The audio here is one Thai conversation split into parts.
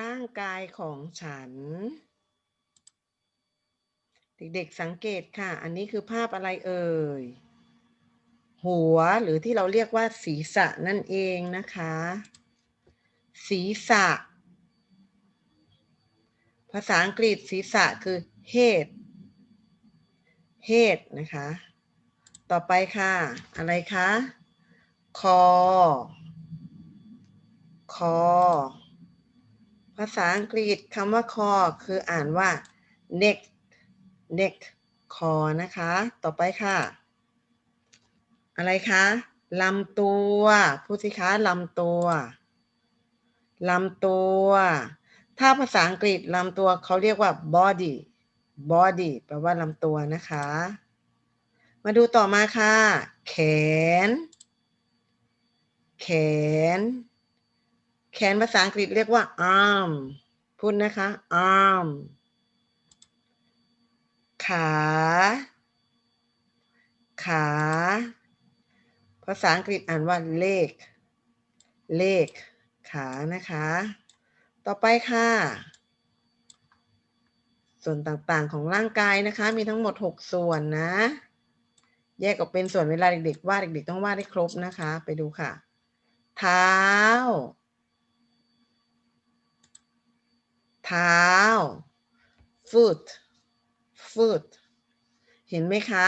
ร่างกายของฉัน เด็กๆสังเกตค่ะ อันนี้คือภาพอะไรเอ่ย หัวหรือที่เราเรียกว่าศีรษะนั่นเองนะคะ ศีรษะ ภาษาอังกฤษศีรษะคือ head head นะคะ ต่อไปค่ะ อะไรคะ คอ คอ ภาษาอังกฤษคำว่าคอคืออ่านว่า neck neck คอนะคะ ต่อไปค่ะ อะไรคะลำตัวพูดสิคะลำตัวลำตัว ถ้าภาษาอังกฤษลำตัวเขาเรียกว่า body body แปลว่าลำตัวนะคะ มาดูต่อมาค่ะ แขน แขน แขนภาษาอังกฤษเรียกว่า arm พูดนะคะ arm ขา ขา ภาษาอังกฤษอ่านว่า leg leg ขานะคะ ต่อไปค่ะ ส่วนต่างๆของร่างกายนะคะ มีทั้งหมด 6 ส่วนนะ แยกออกเป็นส่วนเวลาเด็กๆวาดเด็กๆ ต้องวาดให้ครบนะคะ ไปดูค่ะ เท้า เท้า foot foot เห็นไหมคะ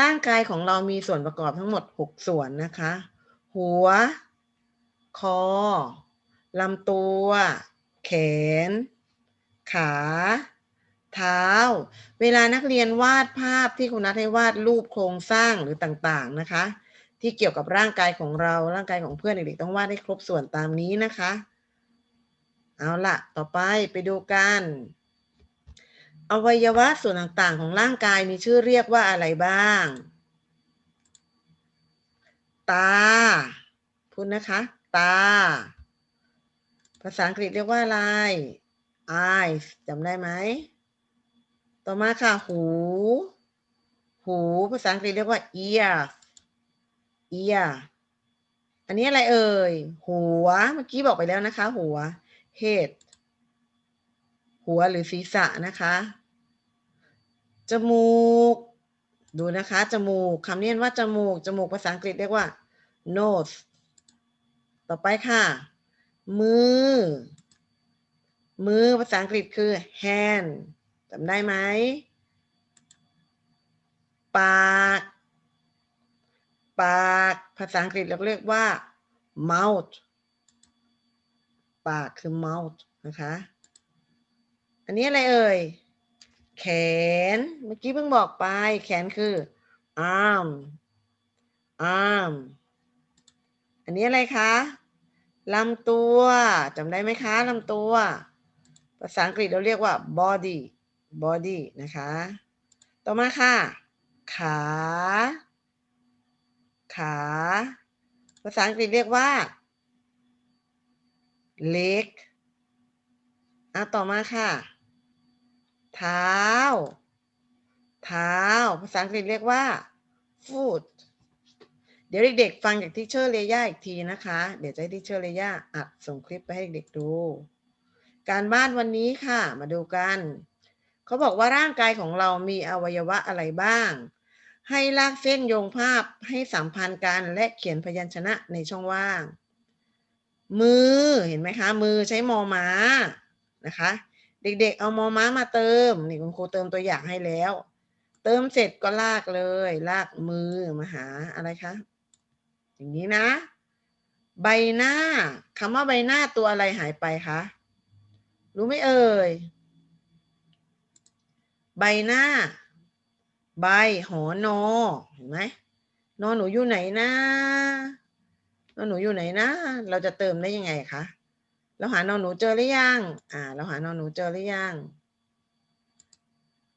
ร่างกายของเรามีส่วนประกอบทั้งหมด 6 ส่วนนะคะ หัว คอ ลำตัว แขน ขา เท้า เวลานักเรียนวาดภาพที่คุณนัทให้วาดรูปโครงสร้างหรือต่างๆนะคะ ที่เกี่ยวกับร่างกายของเรา ร่างกายของเพื่อนเด็กๆต้องวาดให้ครบส่วนตามนี้นะคะ เอาละต่อไปไปดูกัน อวัยวะส่วนต่างๆ ของร่างกายมีชื่อเรียกว่าอะไรบ้าง ตา พูดนะคะ ตา ภาษาอังกฤษเรียกว่าอะไร eyes จำได้ไหม ต่อมาค่ะ หู หู ภาษาอังกฤษเรียกว่า ear ear อันนี้อะไรเอ่ย หัว เมื่อกี้บอกไปแล้วนะคะ หัว head หัวหรือศีรษะนะคะ จมูก ดูนะคะ จมูกคำนี้ว่าจมูก จมูกภาษาอังกฤษเรียกว่า nose ต่อไปค่ะ มือ มือภาษาอังกฤษคือ hand จำได้ไหม ปาก ปาก ภาษาอังกฤษเราเรียกว่า mouth ปากคือ mouth นะคะ อันนี้อะไรเอ่ย แขน เมื่อกี้เพิ่งบอกไป แขนคือ arm arm อันนี้อะไรคะลำตัวจำได้ไหมคะลำตัว ภาษาอังกฤษเราเรียกว่า body body นะคะ ต่อมาค่ะ ขา ขา ภาษาอังกฤษเรียกว่า leg อะต่อมาค่ะ เท้า เท้า ภาษาอังกฤษเรียกว่า foot เดี๋ยวเด็กๆฟังจากที่เชอร์เลย่าอีกทีนะคะ เดี๋ยวจะให้ที่เชอร์เลย่าอัดส่งคลิปไปให้เด็กๆดู การบ้านวันนี้ค่ะ มาดูกัน เขาบอกว่าร่างกายของเรามีอวัยวะอะไรบ้าง ให้ลากเส้นโยงภาพให้สัมพันธ์กันและเขียนพยัญชนะในช่องว่าง มือเห็นไหมคะ มือใช้มอม้านะคะ เด็กๆ เอามอม้ามาเติมนี่คุณครูเติมตัวอย่างให้แล้ว เติมเสร็จก็ลากเลย ลากมือมาหาอะไรคะอย่างนี้นะ ใบหน้าคำว่าใบหน้าตัวอะไรหายไปคะรู้ไหมเอ่ยใบหน้า ใบหอนอเห็นไหมนอหนูอยู่ไหนนะ นอหนูอยู่ไหนนะ เราจะเติมได้ยังไงคะ เราหานอนหนูเจอหรือยัง อ่า เราหานอนหนูเจอหรือยัง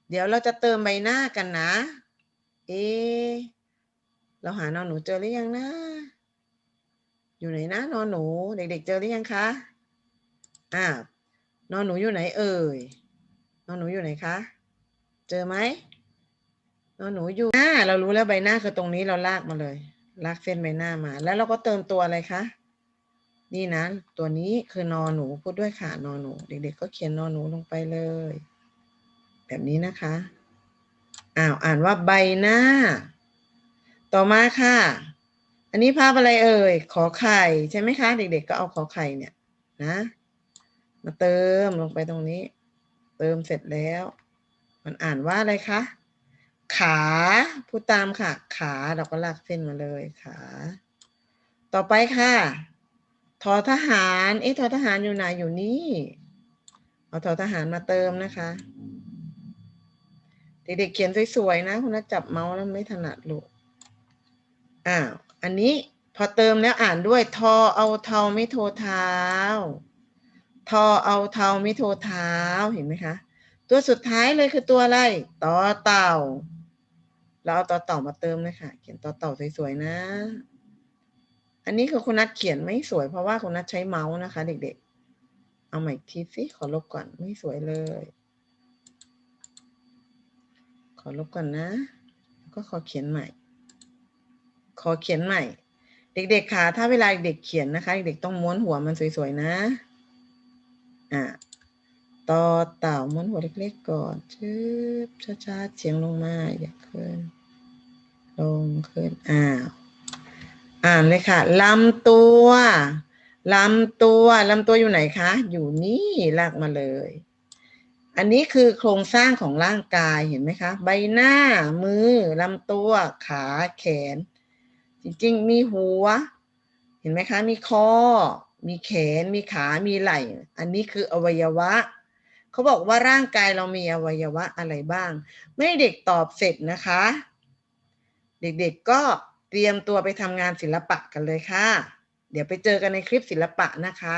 เดี๋ยวเราจะเติมใบหน้ากันนะ เอ เราหานอนหนูเจอหรือยังนะ อยู่ไหนนะนอนหนู เด็ก ๆ เจอหรือยังคะ อ่านอนหนูอยู่ไหนเอ่ย นอนหนูอยู่ไหนคะ เจอไหมนอนหนูอยู่หน้าเรารู้แล้วใบหน้าคือตรงนี้เราลากมาเลย ลากเส้นใบหน้ามา แล้วเราก็เติมตัวอะไรคะ นี่นะ ตัวนี้คือนอหนูพูดด้วยค่ะนอหนู เด็ก ๆ ก็เขียนนอหนูลงไปเลย แบบนี้นะคะ อ้าวอ่านว่าใบหน้า ต่อมาค่ะ อันนี้ภาพอะไรเอ่ย ขอไข่ใช่ไหมคะ เด็ก ๆ ก็เอาขอไข่เนี่ยนะ มาเติมลงไปตรงนี้ เติมเสร็จแล้ว มันอ่านว่าอะไรคะ ขา พูดตามค่ะ ขาเราก็ลากเส้นมาเลยขา ต่อไปค่ะ ทอทหาร เอ๊ะทอทหารอยู่ไหนอยู่นี่ เอาทอทหารมาเติมนะคะ เด็กๆเขียนสวยๆนะ คุณนัทจับเมาส์แล้วไม่ถนัดลูก อ้าว อันนี้พอเติมแล้วอ่านด้วย ทอเอาเทาไม่โทเท้า ทอเอาเทาไม่โทเท้า เห็นไหมคะตัวสุดท้ายเลยคือตัวอะไร ต่อเต่า เราเอาต่อเต่ามาเติมเลยค่ะ เขียนต่อเต่าสวยๆนะ อันนี้คือคุณนัทเขียนไม่สวยเพราะว่าคุณนัทใช้เมาส์นะคะ เด็กๆ เอาใหม่ทีสิขอลบก่อนไม่สวยเลย ขอลบก่อนนะแล้วก็ขอเขียนใหม่ ขอเขียนใหม่ เด็กๆค่ะ ถ้าเวลาเด็กเขียนนะคะ เด็กๆต้องม้วนหัวมันสวยๆนะ อะต่อเต่าม้วนหัวเล็กๆก่อนชืบช้าๆเฉียงลงมา อย่าขึ้น ลงขึ้นอ้าวอ่านเลยค่ะลำตัวลำตัวลำตัวอยู่ไหนคะ อยู่นี่ลากมาเลย อันนี้คือโครงสร้างของร่างกายเห็นไหมคะ ใบหน้ามือลำตัวขาแขน จริงๆ มีหัว เห็นไหมคะ มีคอ มีแขน มีขา มีไหล่ อันนี้คืออวัยวะ เขาบอกว่าร่างกายเรามีอวัยวะอะไรบ้างเมื่อเด็กตอบเสร็จนะคะ เด็กๆก็เตรียมตัวไปทำงานศิลปะกันเลยค่ะ เดี๋ยวไปเจอกันในคลิปศิลปะนะคะ